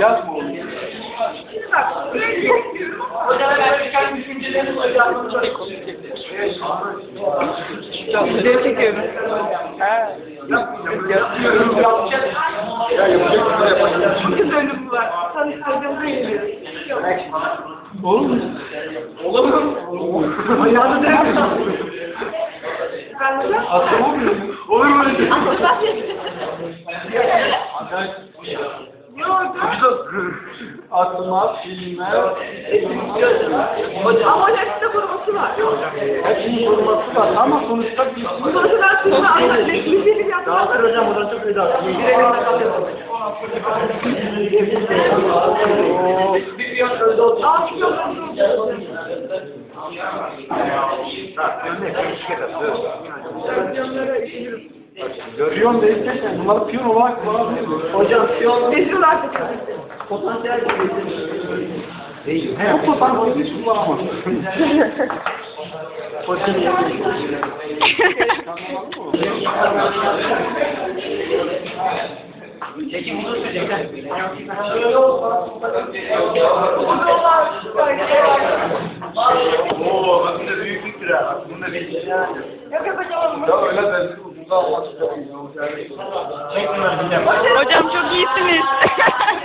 Yazma oğlum. Hocam ben çıkan düşünceleriniz hocam. Video çekiyorum. Ha. Yatıyorum. Ya yapacak. İki bölüm var. Tanıştırdığımda geliyor. Oğlum. Olamaz. Ayağını direkt Ben de Atlamamıyor. Olur mu öyle şey? Atma, bilmem. Ama hepsinde vurması var. Hepsinin koruması var ama sonuçta bir Burası ben size anlatmak istediğim yapmadım. hocam buradan çok güzel. Aa, çok Görüyorum değilse bunları piyon olarak kullanabiliriz. Hocam piyon Mecbur artık. potansiyel Değil. He, bu potansiyeli hiç kullanamaz. Çekim uzun sürecek. Oo, bakın da büyüklüktür ha. Bunda bir şey yani. Yok yapacağım. Ya öyle ben. Hocam çok iyisiniz.